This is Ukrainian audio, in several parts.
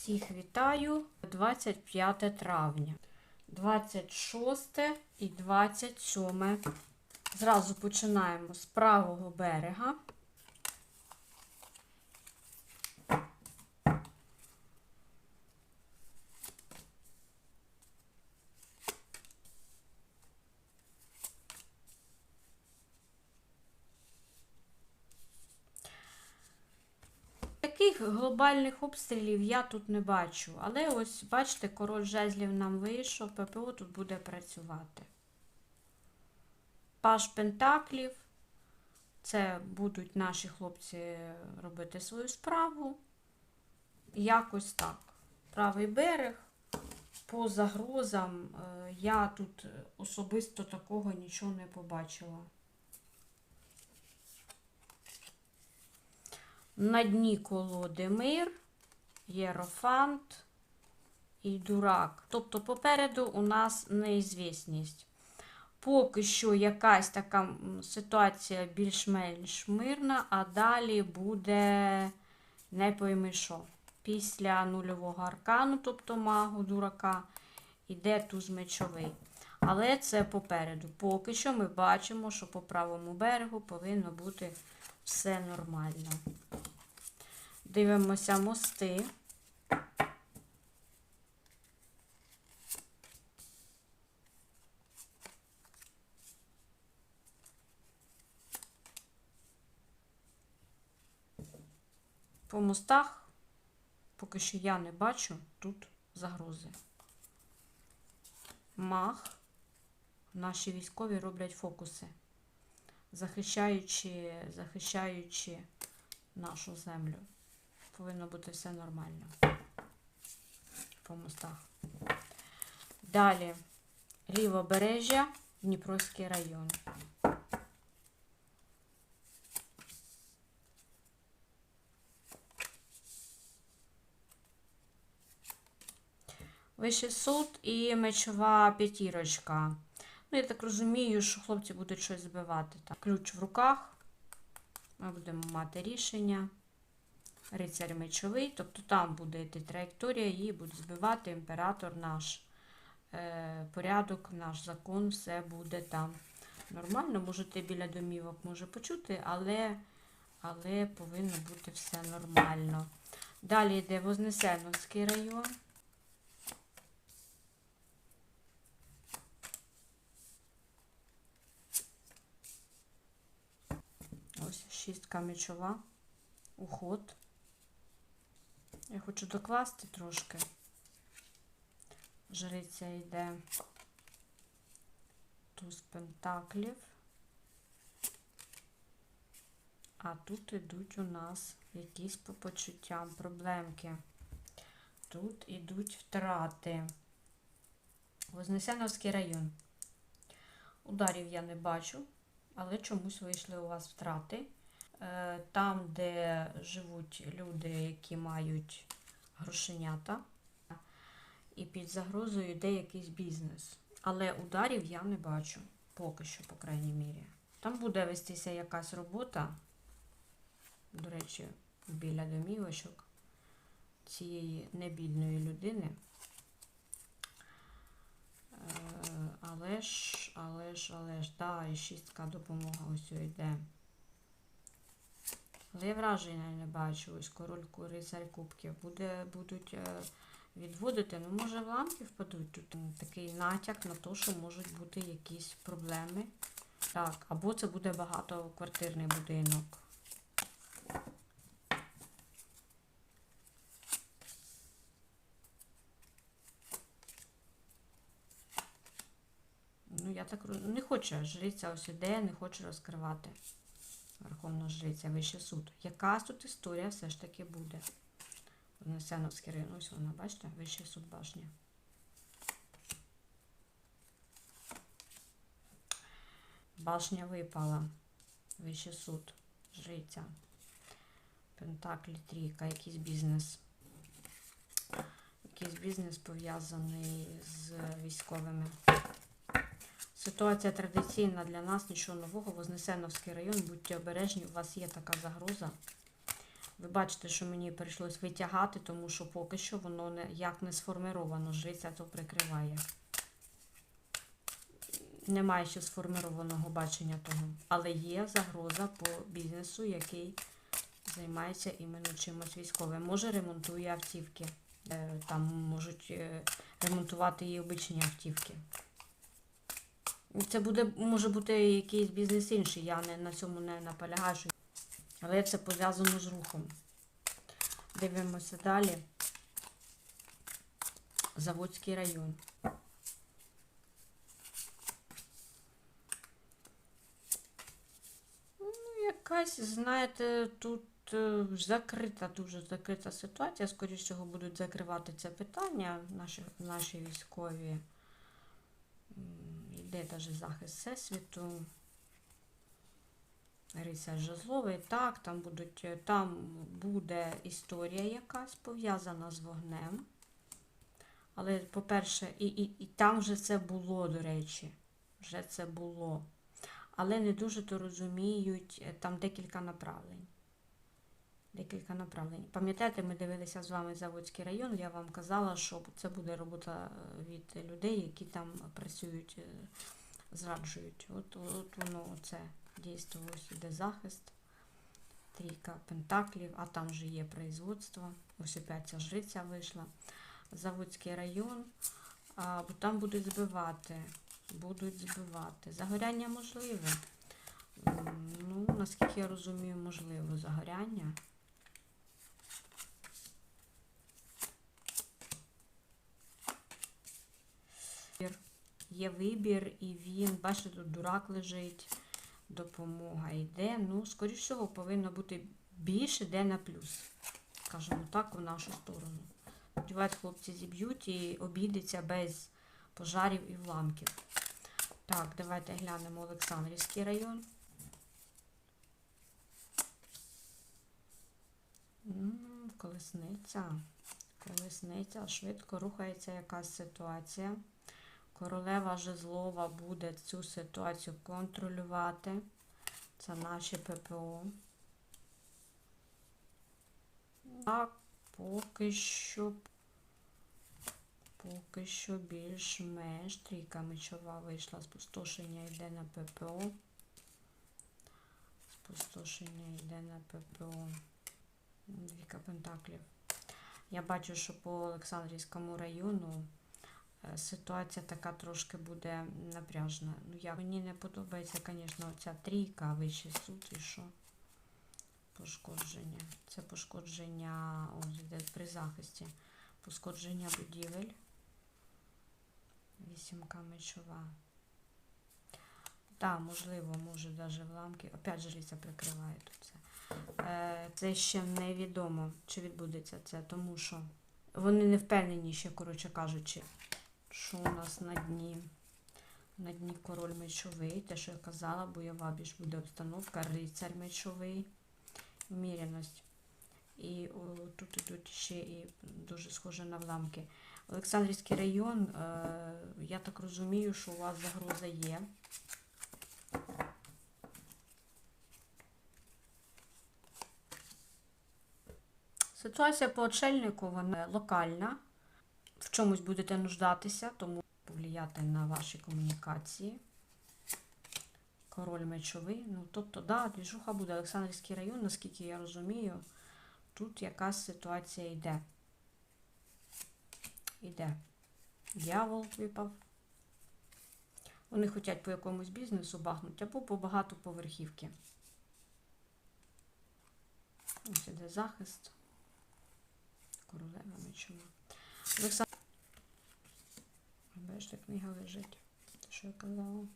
Всіх вітаю 25 травня, 26 і 27. Зразу починаємо з правого берега. Глобальних обстрілів я тут не бачу. Але ось, бачите, король жезлів нам вийшов, ППО тут буде працювати. Паш Пентаклів. Це будуть наші хлопці робити свою справу. Якось так. Правий берег. По загрозам е, я тут особисто такого нічого не побачила. На дні колоди мир, єрофант і дурак. Тобто попереду у нас неізвісність. Поки що якась така ситуація більш-менш мирна, а далі буде не пойми що. Після нульового аркану, тобто магу дурака, іде туз мечовий. Але це попереду. Поки що ми бачимо, що по правому берегу повинно бути все нормально. Дивимося мости. По мостах поки що я не бачу тут загрози. Мах. Наші військові роблять фокуси, захищаючи, захищаючи нашу землю. Повинно бути все нормально по мостах. Далі лівобережжя, Дніпровський район. Вищий суд і мечова п'ятірочка. Ну, я так розумію, що хлопці будуть щось збивати. Так. Ключ в руках. Ми будемо мати рішення. Рицарь мечовий, тобто там буде йти траєкторія, її буде збивати імператор наш е, порядок, наш закон, все буде там нормально. Можете біля домівок може почути, але, але повинно бути все нормально. Далі йде Вознесеновський район. Ось шістка мечова, уход. Я хочу докласти трошки. Жриця йде туз пентаклів. А тут ідуть у нас якісь по почуттям проблемки. Тут ідуть втрати. Вознесеновський район. Ударів я не бачу, але чомусь вийшли у вас втрати. Е, Там, де живуть люди, які мають грошенята, і під загрозою йде якийсь бізнес. Але ударів я не бачу, поки що, по крайній мірі. Там буде вестися якась робота, до речі, біля домівочок цієї небідної людини. Е, Але ж, але ж, але ж, да, і шістка допомога ось йде. Але я враження не бачу. Ось король рицарь кубків. Буде, будуть е, відводити. Ну, може, в ламки впадуть. Тут такий натяк на те, що можуть бути якісь проблеми. Так, або це буде багатоквартирний будинок. Ну, я так не хочу жриця ось іде, не хоче розкривати. Верховна жриця, Вищий суд. Якась тут історія все ж таки буде. Вознесеновський район. Ось вона, бачите, Вищий суд башня. Башня випала. Вищий суд. Жриця. Пентаклі, трійка, якийсь бізнес. Якийсь бізнес пов'язаний з військовими. Ситуація традиційна для нас, нічого нового. Вознесеновський район, будьте обережні, у вас є така загроза. Ви бачите, що мені прийшлось витягати, тому що поки що воно не, як не сформировано. Жриця то прикриває. Немає ще сформированого бачення того. Але є загроза по бізнесу, який займається іменно чимось військовим. Може ремонтує автівки. Е, Там можуть е, ремонтувати і обичні автівки. Це буде, може бути якийсь бізнес інший, я не, на цьому не наполягаю. Але це пов'язано з рухом. Дивимося далі. Заводський район. Ну, якась, знаєте, тут е, закрита, дуже закрита ситуація. Скоріше будуть закривати це питання наші, наші військові. Йде навіть захист всесвіту. Рицар Жезловий, так, там будуть, е, там буде історія якась пов'язана з вогнем. Але, по-перше, і, і, і там вже це було, до речі. Вже це було. Але не дуже то розуміють, е, там декілька направлень. Декілька направлень. Пам'ятаєте, ми дивилися з вами Заводський район, я вам казала, що це буде робота е, від людей, які там працюють, е, зраджують. От, от воно це дійство, ось іде захист. Трійка пентаклів, а там вже є производство. Ось опять ця жриця вийшла. Заводський район, а, бо там будуть збивати. Будуть збивати. Загоряння можливе. Ну, наскільки я розумію, можливо, загоряння. Є вибір, і він, бачите, тут дурак лежить, допомога йде. Ну, скоріш всього, повинно бути більше, де на плюс. Скажімо так, в нашу сторону. Сподіваюсь, хлопці зіб'ють і обійдеться без пожарів і вламків. Так, давайте глянемо Олександрівський район. Колесниця. Колесниця. Швидко рухається якась ситуація. Королева Жезлова буде цю ситуацію контролювати. Це наші ППО. Так, поки що. Поки що більш-менш. Трійка мечова вийшла. Спустошення йде на ППО. Спустошення йде на ППО. Двіка пентаклів. Я бачу, що по Олександрівському району ситуація така трошки буде напряжна. Ну, я, мені не подобається, звісно, ця трійка, вищий суд і що? Пошкодження. Це пошкодження де при захисті. Пошкодження будівель. Вісімка мечова. Так, можливо, може навіть вламки. Опять жриця прикриває тут це. Е, Це ще невідомо, чи відбудеться це, тому що вони не впевнені ще, коротше кажучи, що у нас на дні. На дні король мечовий, те, що я казала, бойова більш буде обстановка, рицар мечовий, вміряність. І о, тут ідуть ще і дуже схоже на вламки. Олександрівський район, е, я так розумію, що у вас загроза є. Ситуація по очельнику вона локальна. В чомусь будете нуждатися, тому повлияти на ваші комунікації. Король мечовий. Ну, тобто, да, двіжуха буде Олександрівський район, наскільки я розумію, тут якась ситуація йде. Іде. Дьявол випав. Вони хочуть по якомусь бізнесу бахнути або по багатоповерхівки. Ось іде захист. Королева мечова. Бачите, книга лежить. Те, що я казала.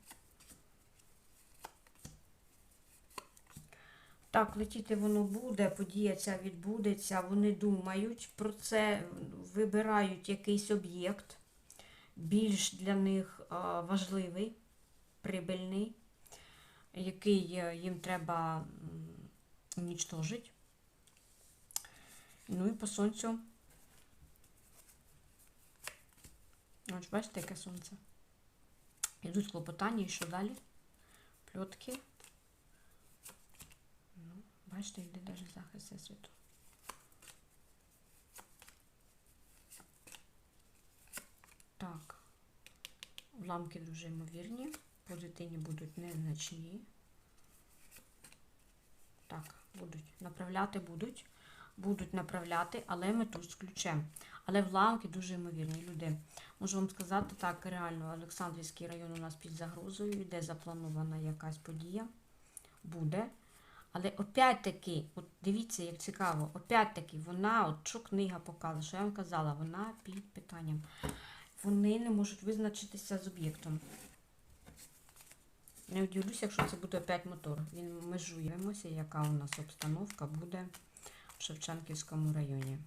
Так, летіти воно буде, подія ця відбудеться. Вони думають про це, вибирають якийсь об'єкт, більш для них важливий, прибильний, який е, їм треба унічтожити. Ну і по сонцю. Ось, бачите, яке сонце. Йдуть клопотання і що далі? Пльотки. Ну, Бачите, йде навіть захист світу. Так, уламки дуже ймовірні. По дитині будуть незначні. Так, будуть. Направляти будуть. Будуть направляти, але ми тут з ключем. Але вламки дуже ймовірні люди. Можу вам сказати, так, реально, Олександрівський район у нас під загрозою, йде запланована якась подія. Буде. Але опять-таки, дивіться, як цікаво, опять-таки, вона, от що книга показує, що я вам казала, вона під питанням. Вони не можуть визначитися з об'єктом. Не удивлюся, якщо це буде опять мотор. Він межуємося, яка у нас обстановка буде в Шевченківському районі.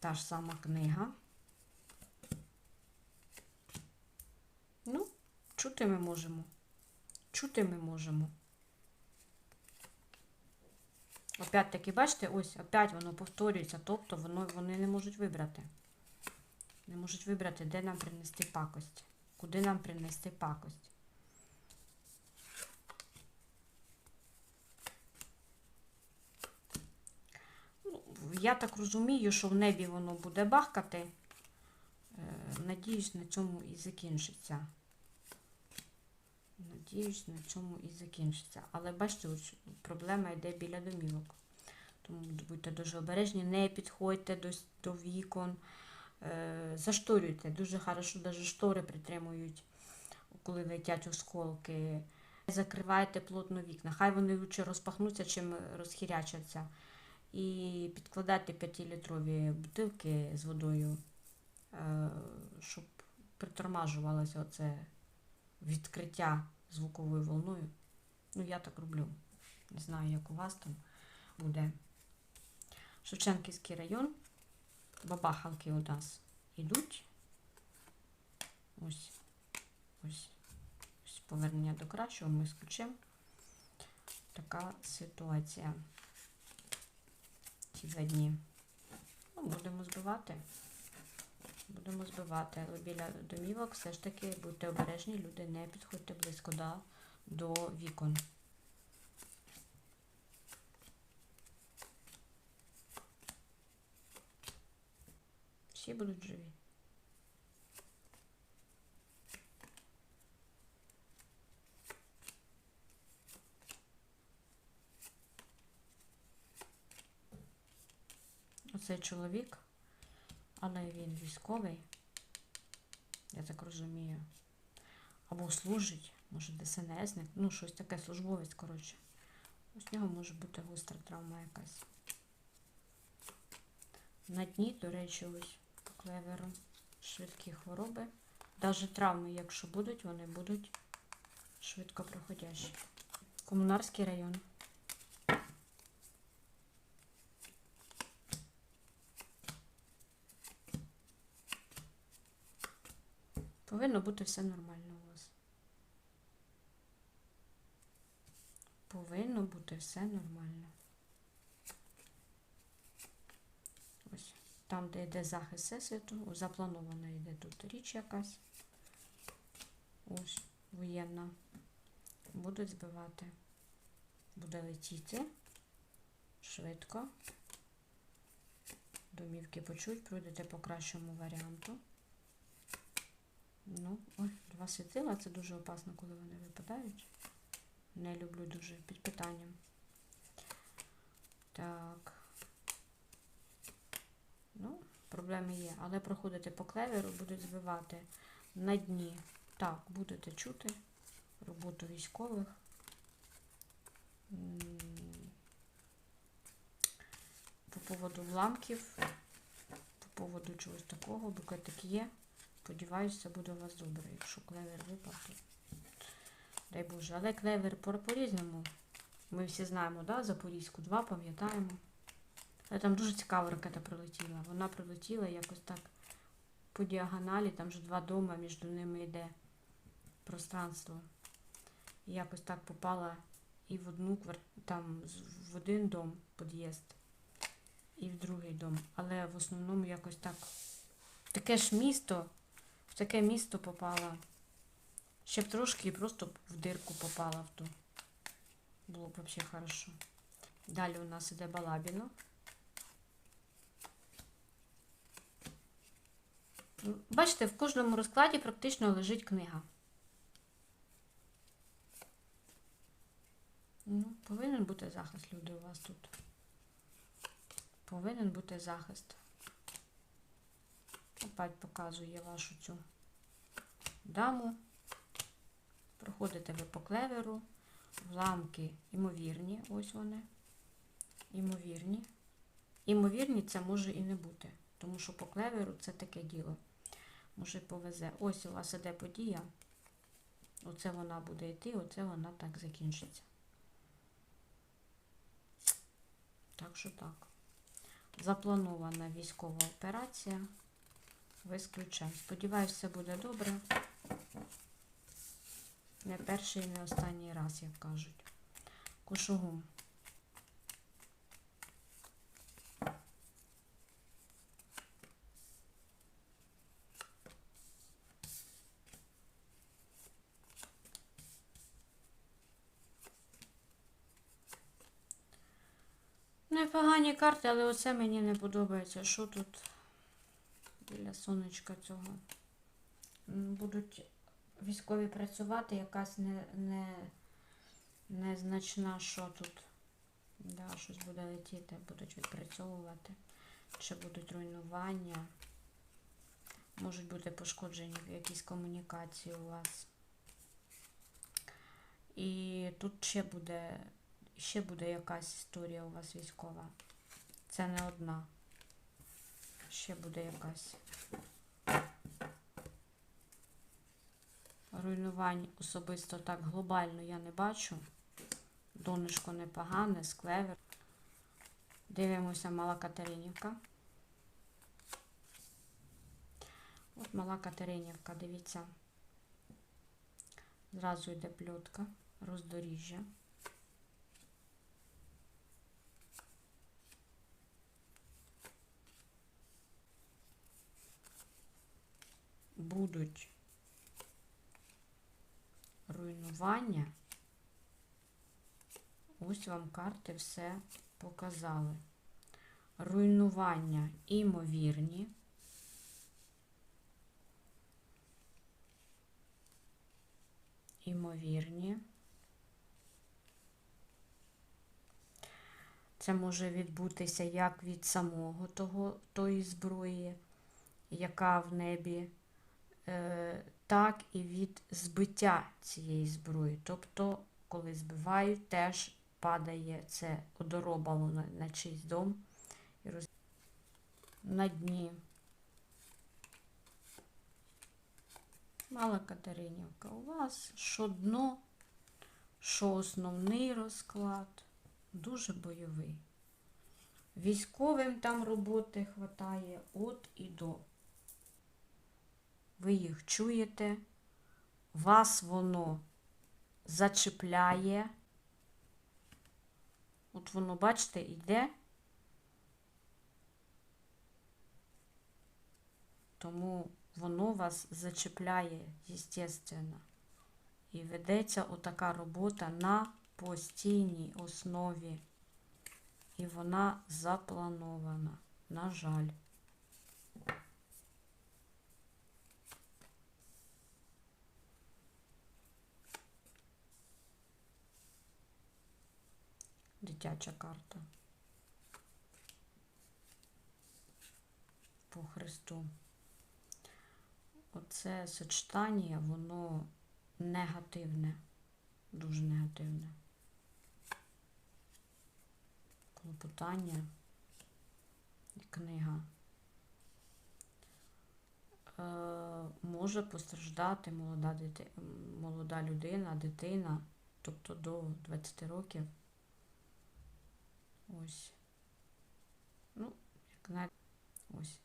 Та ж сама книга. Ну, чути ми можемо. Чути ми можемо. Опять таки, бачите, ось, опять воно повторюється, тобто воно, вони не можуть вибрати. Не можуть вибрати, де нам принести пакость. Куди нам принести пакость. Ну, я так розумію, що в небі воно буде бахкати. Е, Надіюсь, на цьому і закінчиться. Надіюсь, на цьому і закінчиться. Але бачите, проблема йде біля домівок. Тому будьте дуже обережні, не підходьте до, до вікон, е, зашторюйте. Дуже хорошо, навіть штори притримують, коли летять осколки. Закривайте плотно вікна. Хай вони лучше розпахнуться, чим розхірячаться. І підкладайте 5-літрові бутилки з водою, е, щоб притормажувалося оце відкриття звуковою волною. Ну, я так роблю. Не знаю, як у вас там буде. Шевченківський район. Бабахалки у нас йдуть. Ось. Ось. Ось повернення до кращого ми з. Така ситуація. Ці два дні. Ну, будемо збивати. Будемо збивати, але біля домівок все ж таки будьте обережні, люди, не підходьте близько да, до вікон. Всі будуть живі. Оцей чоловік, але він військовий, я так розумію. Або служить, може ДСНСник, ну щось таке службовець, коротше. Ось нього може бути гостра травма якась. На дні, до речі, ось по клеверу швидкі хвороби. Навіть травми, якщо будуть, вони будуть швидко проходящі. Комунарський район. Повинно бути все нормально у вас. Повинно бути все нормально. Ось там, де йде захист всесвіту, запланована йде тут річ якась. Ось, воєнна. Будуть збивати. Буде летіти швидко. Домівки почуть, пройдете по кращому варіанту. Ну, ой, два світила, це дуже опасно, коли вони випадають. Не люблю дуже під питанням. Так. Ну, проблеми є. Але проходите по клеверу, будуть збивати на дні. Так, будете чути роботу військових. По поводу вламків, по поводу чогось такого, букетик є. Сподіваюся, буде у вас добре. Якщо клевер випав, то дай Боже. Але клевер по- по-різному. Ми всі знаємо, да? Запорізьку 2, пам'ятаємо. Але там дуже цікава ракета прилетіла. Вона прилетіла якось так по діагоналі, там вже два дома, між ними йде пространство. І якось так попала і в одну квар... там в один дом, під'їзд, і в другий дом. Але в основному якось так. Таке ж місто, таке місто попала. Ще б трошки і просто в дирку попала в ту. Було б взагалі хорошо. Далі у нас іде Балабіно. Бачите, в кожному розкладі практично лежить книга. Ну, повинен бути захист, люди, у вас тут. Повинен бути захист. Опять показує вашу цю даму. Проходите ви по клеверу. Вламки імовірні, ось вони. Імовірні. Імовірні це може і не бути. Тому що по клеверу це таке діло. Може повезе. Ось у вас іде подія. Оце вона буде йти, оце вона так закінчиться. Так що так. Запланована військова операція. Ви з ключем. Сподіваюсь, все буде добре. Не перший і не останній раз, як кажуть. Кушугум. Непогані карти, але оце мені не подобається. Що тут біля сонечка цього? Будуть військові працювати, якась не, не, незначна, що тут. Да, щось буде летіти, будуть відпрацьовувати. Чи будуть руйнування. Можуть бути пошкоджені в якійсь комунікації у вас. І тут ще буде, ще буде якась історія у вас військова. Це не одна. Ще буде якась. Руйнувань особисто так глобально я не бачу. Донечко непогане, склевер. Дивимося Мала Катеринівка. От Мала Катеринівка, дивіться. Зразу йде пльотка, роздоріжжя. Будуть руйнування. Ось вам карти все показали. Руйнування імовірні. Імовірні. Це може відбутися як від самого того, тої зброї, яка в небі, так і від збиття цієї зброї. Тобто, коли збивають, теж падає це одоробало на, на чийсь дом і роз... на дні. Мала Катеринівка, у вас що дно, що основний розклад, дуже бойовий. Військовим там роботи хватає от і до. Ви їх чуєте, вас воно зачіпляє. От воно, бачите, йде. Тому воно вас зачіпляє, естественно. І ведеться отака робота на постійній основі. І вона запланована. На жаль. Дитяча карта. По Христу. Оце сочетання, воно негативне, дуже негативне. Клопотання і книга. Е, може постраждати молода, дити... молода людина, дитина, тобто до 20 років. Ось. Ну, як навіть ось.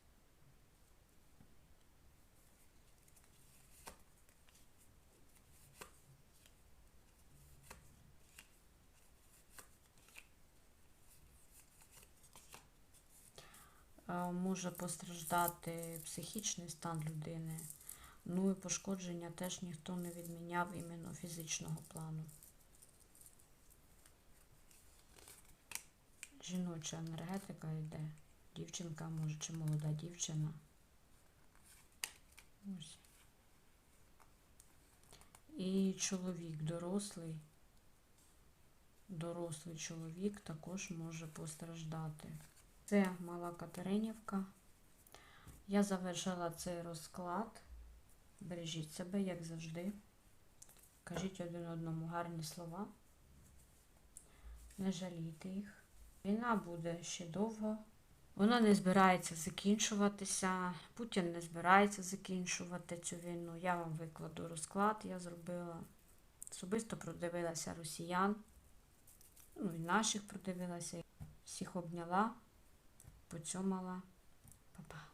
Може постраждати психічний стан людини. Ну і пошкодження теж ніхто не відміняв іменно фізичного плану. Жіноча енергетика йде. Дівчинка, може, чи молода дівчина. Ось. І чоловік дорослий. Дорослий чоловік також може постраждати. Це мала Катеринівка. Я завершила цей розклад. Бережіть себе, як завжди. Кажіть один одному гарні слова. Не жалійте їх. Війна буде ще довго. Вона не збирається закінчуватися. Путін не збирається закінчувати цю війну. Я вам викладу розклад, я зробила. Особисто продивилася росіян. Ну і наших продивилася. Всіх обняла, поцьомала. Па-па.